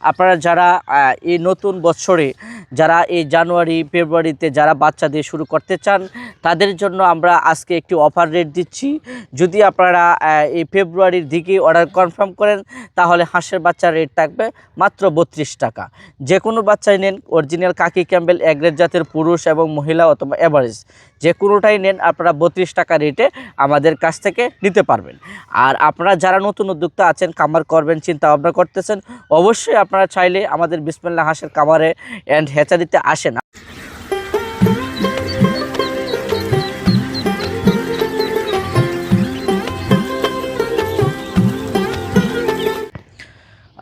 আপনারা যারা এই নতুন বছরে যারা এই জানুয়ারি, ফেব্রুয়ারিতে যারা বাচ্চা দিয়ে শুরু করতে চান, তাদের জন্য আমরা আজকে একটি অফার রেট দিচ্ছি। যদি আপনারা এই ফেব্রুয়ারির দিকে অর্ডার কনফার্ম করেন, তাহলে হাঁসের বাচ্চার রেট থাকবে মাত্র বত্রিশ টাকা। যে কোনো বাচ্চাই নেন অরিজিনাল কাকি ক্যাম্বেল এগ্রেড জাতের পুরুষ এবং মহিলা অথবা এভারেজ যে কোনোটাই নেন, আপনারা বত্রিশ টাকা রেটে আমাদের কাছ থেকে নিতে পারবেন। আর আপনারা যারা নতুন উদ্যোক্তা আছেন, কামার করবেন, চিন্তা ভাবনা করতেছেন, অবশ্যই আপনারা চাইলে আমাদের বিসমিল্লা হাঁসের কামারে অ্যান্ড হ্যাচারিতে আসেন।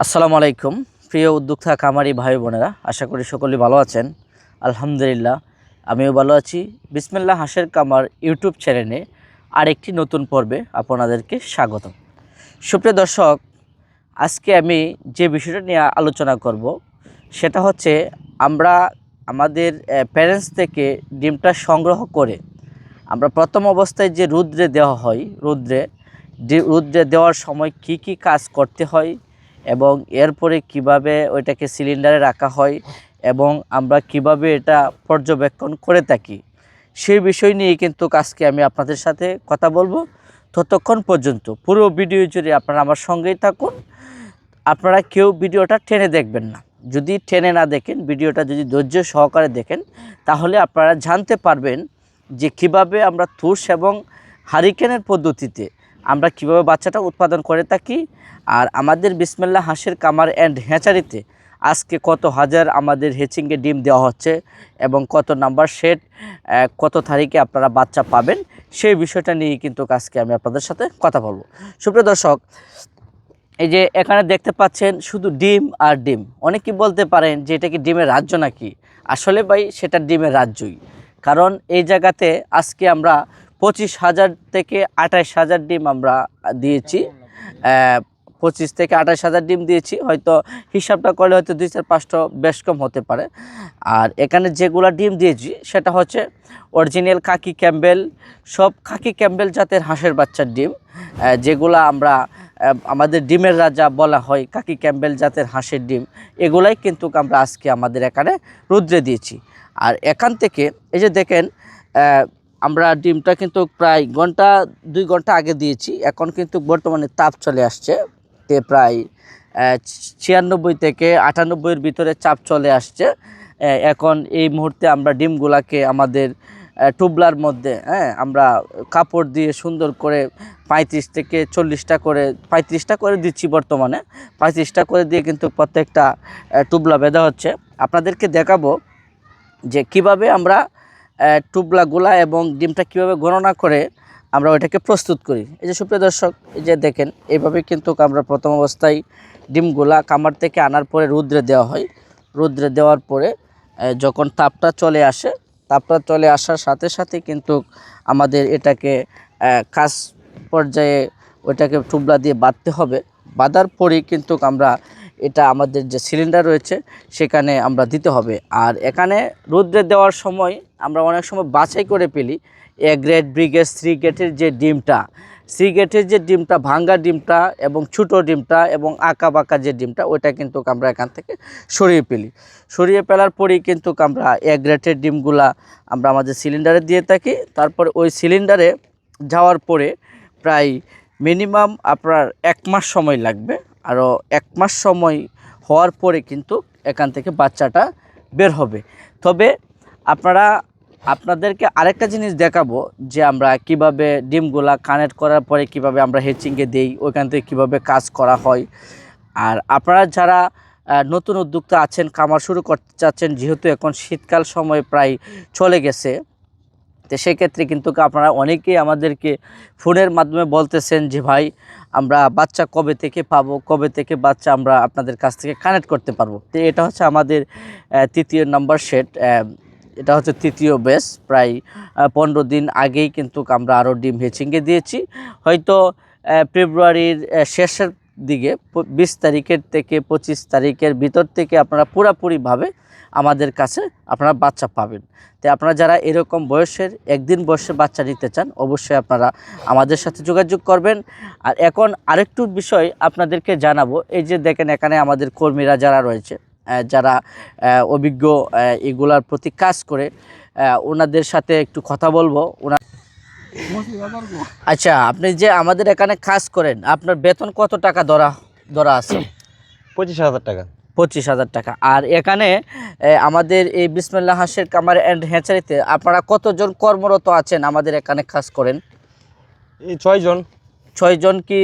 আসসালামু আলাইকুম। প্রিয় উদ্যোক্তা কামারি ভাই বোনেরা, আশা করি সকলেই ভালো আছেন। আলহামদুলিল্লাহ, আমিও ভালো আছি। বিসমিল্লাহ হাঁসের কামার ইউটিউব চ্যানেলে আরেকটি নতুন পর্বে আপনাদেরকে স্বাগতম। সুপ্রিয় দর্শক আজকে আমি যে বিষয়টা নিয়ে আলোচনা করব, সেটা হচ্ছে আমরা আমাদের প্যারেন্টস থেকে ডিমটা সংগ্রহ করে আমরা প্রথম অবস্থায় যে রুদ্রে দেওয়া হয়, রুদ্রে রুদ্রে দেওয়ার সময় কি কি কাজ করতে হয় এবং এরপরে কীভাবে ওইটাকে সিলিন্ডারে রাখা হয় এবং আমরা কীভাবে এটা পর্যবেক্ষণ করে থাকি, সেই বিষয় নিয়ে কিন্তু আজকে আমি আপনাদের সাথে কথা বলব। ততক্ষণ পর্যন্ত পুরো ভিডিও জুড়ে আপনারা আমার সঙ্গেই থাকুন। আপনারা কেউ ভিডিওটা টেনে দেখবেন না। যদি টেনে না দেখেন, ভিডিওটা যদি ধৈর্য সহকারে দেখেন, তাহলে আপনারা জানতে পারবেন যে কীভাবে আমরা তুষ এবং হারিকেনের পদ্ধতিতে আমরা কীভাবে বাচ্চাটা উৎপাদন করে থাকি। আর আমাদের বিসমেল্লা হাঁসের কামার অ্যান্ড হ্যাচারিতে আজকে কত হাজার আমাদের হেচিংয়ে ডিম দেওয়া হচ্ছে এবং কত নাম্বার সেট কত তারিখে আপনারা বাচ্চা পাবেন, সেই বিষয়টা নিয়ে কিন্তু আজকে আমি আপনাদের সাথে কথা বলব। সুপ্রিয় দর্শক, এই যে এখানে দেখতে পাচ্ছেন শুধু ডিম আর ডিম। অনেকেই বলতে পারেন যে এটা কি ডিমের রাজ্য নাকি? আসলে ভাই, সেটা ডিমের রাজ্যই। কারণ এই জায়গাতে আজকে আমরা পঁচিশ হাজার থেকে আঠাশ হাজার ডিম আমরা দিয়েছি পঁচিশ থেকে আঠাশ হাজার ডিম দিয়েছি, হয়তো হিসাবটা করলে হয়তো দুই চার পাঁচটা বেশ কম হতে পারে। আর এখানে যেগুলা ডিম দিয়েছি, সেটা হচ্ছে অরিজিনাল কাকি ক্যাম্বেল, সব খাকি ক্যাম্বেল জাতের হাঁসের বাচ্চার ডিম যেগুলা আমরা আমাদের ডিমের রাজা বলা হয় কাকি ক্যাম্বেল জাতের হাঁসের ডিম, এগুলাই কিন্তু আমরা আজকে আমাদের এখানে রুদ্রে দিয়েছি। আর এখান থেকে, এই যে দেখেন আমরা ডিমটা কিন্তু প্রায় ঘণ্টা, দুই ঘণ্টা আগে দিয়েছি, এখন কিন্তু বর্তমানে তাপ চলে আসছে। তে প্রায় ছিয়ানব্বই থেকে আটানব্বইয়ের ভিতরে চাপ চলে আসছে। এখন এই মুহূর্তে আমরা ডিমগুলাকে আমাদের টুবলার মধ্যে হ্যাঁ আমরা কাপড় দিয়ে সুন্দর করে পঁয়ত্রিশ থেকে চল্লিশটা করে, পঁয়ত্রিশটা করে দিচ্ছি বর্তমানে। পঁয়ত্রিশটা করে দিয়ে কিন্তু প্রত্যেকটা টুবলা বেঁধা হচ্ছে। আপনাদেরকে দেখাবো যে কীভাবে আমরা টুবলাগুলা এবং ডিমটা কীভাবে গণনা করে আমরা ওইটাকে প্রস্তুত করি। এই যে সুপ্রিয় দর্শক, এই যে দেখেন এইভাবে কিন্তু আমরা প্রথম অবস্থায় ডিমগুলা কামার থেকে আনার পরে রুদ্রে দেওয়া হয়। রুদ্রে দেওয়ার পরে যখন তাপটা চলে আসে, তাপটা চলে আসার সাথে সাথে কিন্তু আমাদের এটাকে কাজ পর্যায়ে ওইটাকে টুবলা দিয়ে বাঁধতে হবে। বাঁধার পরেই কিন্তু আমরা এটা আমাদের যে সিলিন্ডার রয়েছে, সেখানে আমরা দিতে হবে। আর এখানে রুদ্রে দেওয়ার সময় আমরা অনেক সময় বাছাই করে পেলি। এ গ্রেড ব্রিগেড, থ্রি গেটের যে ডিমটা সি গেটের যে ডিমটা, ভাঙ্গা ডিমটা এবং ছোটো ডিমটা এবং আঁকা বাঁকা যে ডিমটা, ওইটা কিন্তু আমরা এখান থেকে সরিয়ে পেলি। সরিয়ে ফেলার পরেই কিন্তু আমরা এ গ্রেটের ডিমগুলা আমরা আমাদের সিলিন্ডারে দিয়ে থাকি। তারপরে ওই সিলিন্ডারে যাওয়ার পরে প্রায় মিনিমাম আপনার এক মাস সময় লাগবে। আরও এক মাস সময় হওয়ার পরে কিন্তু এখান থেকে বাচ্চাটা বের হবে। তবে আপনারা, আপনাদেরকে আরেকটা জিনিস দেখাবো যে আমরা কীভাবে ডিমগুলা কানেক্ট করার পরে কীভাবে আমরা হেচিংয়ে দেই ওইখান থেকে কীভাবে কাজ করা হয়। আর আপনারা যারা নতুন উদ্যোক্তা আছেন খামার শুরু করতে চাচ্ছেন, যেহেতু এখন শীতকাল সময় প্রায় চলে গেছে তো সেক্ষেত্রে কিন্তু আপনারা অনেকেই আমাদেরকে ফোনের মাধ্যমে বলতেছেন যে, ভাই, আমরা বাচ্চা কবে থেকে পাবো? কবে থেকে বাচ্চা আমরা আপনাদের কাছ থেকে কানেক্ট করতে পারব? তো এটা হচ্ছে আমাদের তৃতীয় নাম্বার সেট এটা হচ্ছে তৃতীয় বেস প্রায় পনেরো দিন আগেই কিন্তু আমরা আরও ডিম হেচিংয়ে দিয়েছি। হয়তো ফেব্রুয়ারির শেষের দিকে বিশ তারিখের থেকে পঁচিশ তারিখের ভিতর থেকে আপনারা পুরাপুরিভাবে আমাদের কাছে আপনারা বাচ্চা পাবেন। তো আপনারা যারা এরকম বয়সের একদিন বয়সে বাচ্চা নিতে চান, অবশ্যই আপনারা আমাদের সাথে যোগাযোগ করবেন। আর এখন আরেকটু বিষয় আপনাদেরকে জানাব, এই যে দেখেন এখানে আমাদের কর্মীরা যারা রয়েছে যারা অভিজ্ঞ এগুলার প্রতি কাজ করে ওনাদের সাথে একটু কথা বলব। ওনা আচ্ছা আপনি যে আমাদের এখানে কাজ করেন আপনার বেতন কত টাকা ধরা ধরা আছে? পঁচিশ হাজার টাকা। পঁচিশ হাজার টাকা। আর এখানে আমাদের এই বিসমিল্লা হাসের কামার অ্যান্ড হ্যাচারিতে আপনারা কতজন কর্মরত আছেন আমাদের এখানে কাজ করেন? এই ছয়জন। ছয়জন কি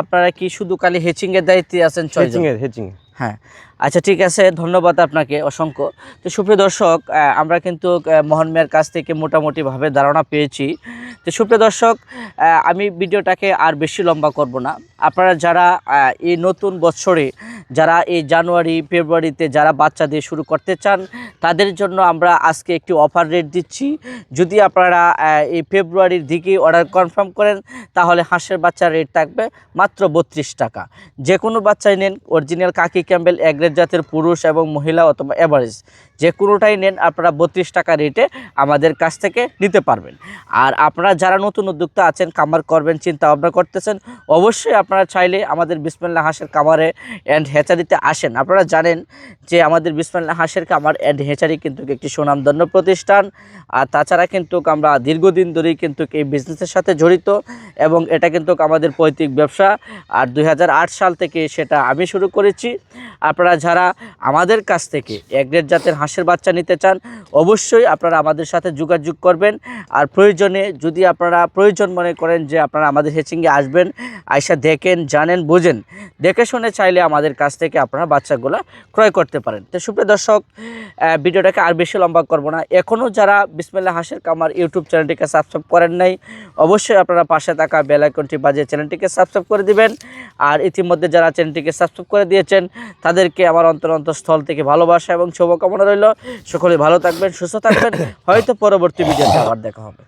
আপনারা কি শুধু খালি হেচিংয়ের দায়িত্বে আছেন ছয়জন? হেচিং হ্যাঁ। আচ্ছা ঠিক আছে ধন্যবাদ আপনাকে অসংখ্য। তো সুপ্রিয় দর্শক আমরা কিন্তু মোহন মিয়ার কাছ থেকে মোটামুটিভাবে ধারণা পেয়েছি। তো সুপ্রিয় দর্শক আমি ভিডিওটাকে আর বেশি লম্বা করব না। আপনারা যারা এই নতুন বছরে, যারা এই জানুয়ারি, ফেব্রুয়ারিতে যারা বাচ্চা দিয়ে শুরু করতে চান, তাদের জন্য আমরা আজকে একটি অফার রেট দিচ্ছি। যদি আপনারা এই ফেব্রুয়ারির দিকে অর্ডার কনফার্ম করেন, তাহলে হাঁসের বাচ্চার রেট থাকবে মাত্র বত্রিশ টাকা। যে কোনো বাচ্চাই নেন, অরিজিনাল কাকি ক্যাম্বেল এগ্রেড জাতের পুরুষ এবং মহিলা অথবা এভারেজ। যে কোনোটাই নেন আপনারা বত্রিশ টাকা রেটে আমাদের কাছ থেকে নিতে পারবেন। আর আপনারা যারা নতুন উদ্যোক্তা আছেন কামার করবেন চিন্তা ভাবনা করতেছেন, অবশ্যই আপনারা চাইলে আমাদের বিসমিল্লা হাঁসের কামারে অ্যান্ড হেচারিতে আসেন। আপনারা জানেন যে আমাদের বিসমিল্লা হাঁসের কামার অ্যান্ড হেচারি কিন্তু একটি সুনামধন্য প্রতিষ্ঠান। আর তাছাড়া কিন্তু আমরা দীর্ঘদিন ধরেই কিন্তু এই বিজনেসের সাথে জড়িত এবং এটা কিন্তু আমাদের পৈতৃক ব্যবসা। আর দু হাজার আট সাল থেকে সেটা আমি শুরু করেছি। আপনারা যারা আমাদের কাছ থেকে এগ্রেড জাতের হাঁসের বাচ্চা নিতে চান, অবশ্যই আপনারা আমাদের সাথে যোগাযোগ করবেন। আর প্রয়োজনে যদি আপনারা, প্রয়োজন মনে করেন যে আপনারা আমাদের হেচিংয়ে আসবেন, আইসা দেখেন, জানেন, বোঝেন, দেখে শুনে চাইলে আমাদের কাছ থেকে আপনারা বাচ্চাগুলো ক্রয় করতে পারেন। তো সুপ্রিয় দর্শক ভিডিওটাকে আর বেশি লম্বা করব না। এখনও যারা বিসমিল্লা হাঁসের কামার ইউটিউব চ্যানেলটিকে সাবস্ক্রাইব করেন নাই, অবশ্যই আপনারা পাশে থাকা বেল আইকনটি বাজিয়ে চ্যানেলটিকে সাবস্ক্রাইব করে দিবেন। আর ইতিমধ্যে যারা চ্যানেলটিকে সাবস্ক্রাইব করে দিয়েছেন, তাদেরকে আমার অন্তর অন্তঃস্থল থেকে ভালোবাসা এবং শুভকামনা রইল। সকলে ভালো থাকবেন সুস্থ থাকবেন। হয়তো পরবর্তী ভিডিওতে আবার দেখা হবে।